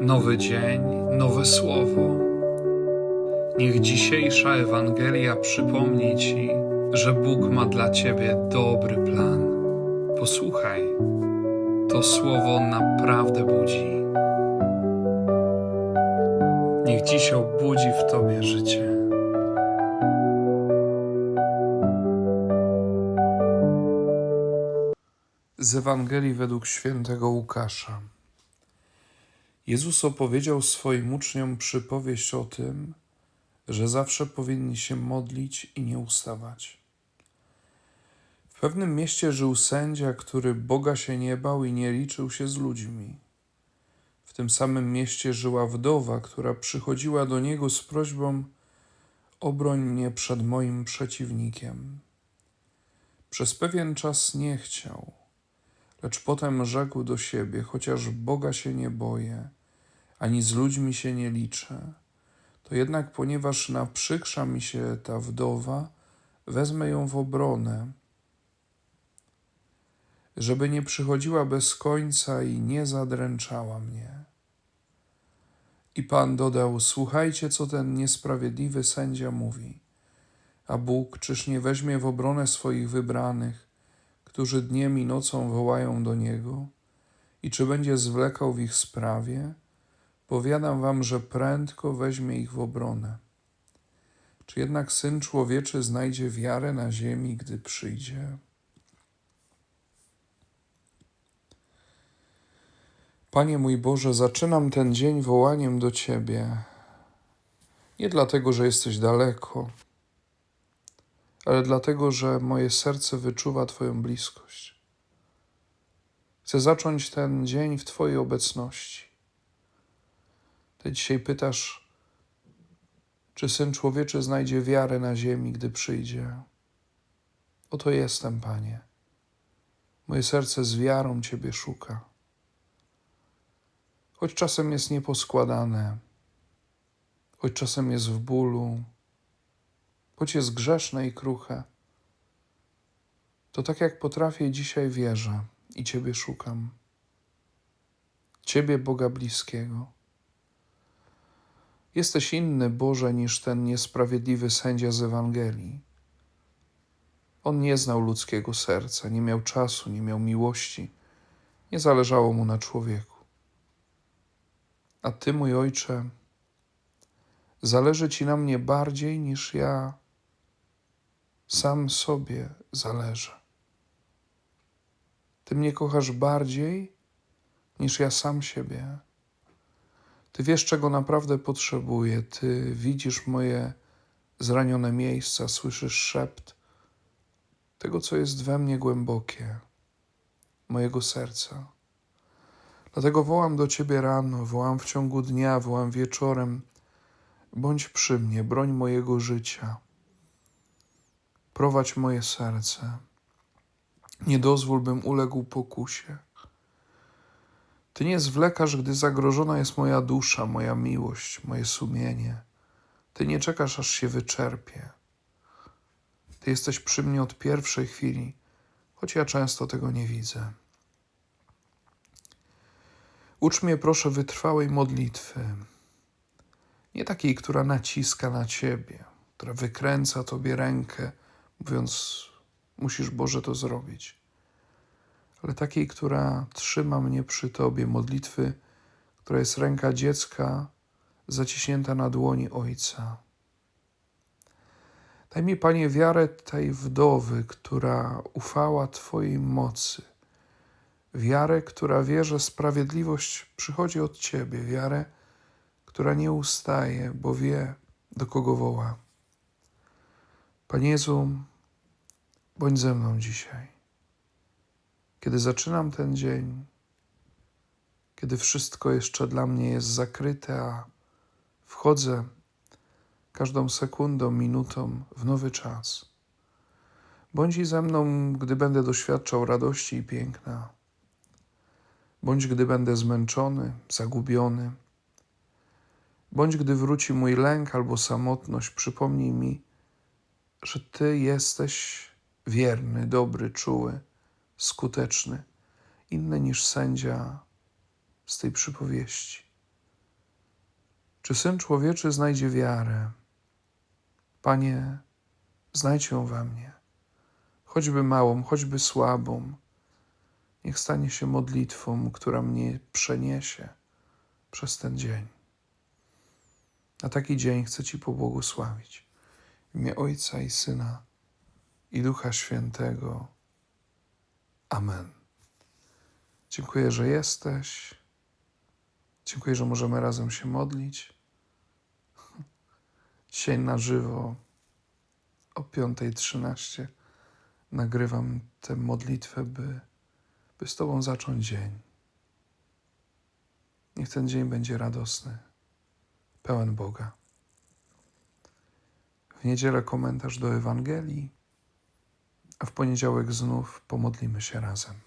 nowy dzień, nowe słowo. Niech dzisiejsza Ewangelia przypomni Ci, że Bóg ma dla Ciebie dobry plan. Posłuchaj, to słowo naprawdę budzi. Niech dziś obudzi w Tobie życie. Z Ewangelii według świętego Łukasza. Jezus opowiedział swoim uczniom przypowieść o tym, że zawsze powinni się modlić i nie ustawać. W pewnym mieście żył sędzia, który Boga się nie bał i nie liczył się z ludźmi. W tym samym mieście żyła wdowa, która przychodziła do niego z prośbą: Obroń mnie przed moim przeciwnikiem. Przez pewien czas nie chciał, lecz potem rzekł do siebie: Chociaż Boga się nie boję, ani z ludźmi się nie liczę, to jednak, ponieważ naprzykrza mi się ta wdowa, wezmę ją w obronę, żeby nie przychodziła bez końca i nie zadręczała mnie. I Pan dodał: Słuchajcie, co ten niesprawiedliwy sędzia mówi. A Bóg czyż nie weźmie w obronę swoich wybranych, którzy dniem i nocą wołają do Niego? I czy będzie zwlekał w ich sprawie? Powiadam wam, że prędko weźmie ich w obronę. Czy jednak syn człowieczy znajdzie wiarę na ziemi, gdy przyjdzie? Panie mój Boże, zaczynam ten dzień wołaniem do Ciebie. Nie dlatego, że jesteś daleko, ale dlatego, że moje serce wyczuwa Twoją bliskość. Chcę zacząć ten dzień w Twojej obecności. Ty dzisiaj pytasz, czy syn człowieczy znajdzie wiarę na ziemi, gdy przyjdzie. Oto jestem, Panie. Moje serce z wiarą Ciebie szuka. Choć czasem jest nieposkładane, choć czasem jest w bólu, choć jest grzeszne i kruche, to tak jak potrafię, dzisiaj wierzę i Ciebie szukam. Ciebie, Boga bliskiego. Jesteś inny, Boże, niż ten niesprawiedliwy sędzia z Ewangelii. On nie znał ludzkiego serca, nie miał czasu, nie miał miłości, nie zależało mu na człowieku. A Ty, mój Ojcze, zależy Ci na mnie bardziej niż ja sam sobie zależę. Ty mnie kochasz bardziej niż ja sam siebie. Ty wiesz, czego naprawdę potrzebuję. Ty widzisz moje zranione miejsca, słyszysz szept tego, co jest we mnie głębokie, mojego serca. Dlatego wołam do Ciebie rano, wołam w ciągu dnia, wołam wieczorem. Bądź przy mnie, broń mojego życia. Prowadź moje serce. Nie dozwól, bym uległ pokusie. Ty nie zwlekasz, gdy zagrożona jest moja dusza, moja miłość, moje sumienie. Ty nie czekasz, aż się wyczerpie. Ty jesteś przy mnie od pierwszej chwili, choć ja często tego nie widzę. Ucz mnie, proszę, wytrwałej modlitwy. Nie takiej, która naciska na ciebie, która wykręca tobie rękę, mówiąc: Musisz, Boże, to zrobić ale takiej, która trzyma mnie przy Tobie, modlitwy, która jest ręka dziecka zaciśnięta na dłoni Ojca. Daj mi, Panie, wiarę tej wdowy, która ufała Twojej mocy. Wiarę, która wie, że sprawiedliwość przychodzi od Ciebie. Wiarę, która nie ustaje, bo wie, do kogo woła. Panie Jezu, bądź ze mną dzisiaj. Kiedy zaczynam ten dzień, kiedy wszystko jeszcze dla mnie jest zakryte, a wchodzę każdą sekundą, minutą w nowy czas. Bądź ze mną, gdy będę doświadczał radości i piękna. Bądź gdy będę zmęczony, zagubiony. Bądź gdy wróci mój lęk albo samotność, przypomnij mi, że Ty jesteś wierny, dobry, czuły skuteczny, inny niż sędzia z tej przypowieści. Czy syn człowieczy znajdzie wiarę? Panie, znajdź ją we mnie, choćby małą, choćby słabą. Niech stanie się modlitwą, która mnie przeniesie przez ten dzień. Na taki dzień chcę Ci pobłogosławić. W imię Ojca i Syna i Ducha Świętego. Amen. Dziękuję, że jesteś. Dziękuję, że możemy razem się modlić. Dzisiaj na żywo o 5.13 nagrywam tę modlitwę, by, by z Tobą zacząć dzień. Niech ten dzień będzie radosny, pełen Boga. W niedzielę komentarz do Ewangelii, a w poniedziałek znów pomodlimy się razem.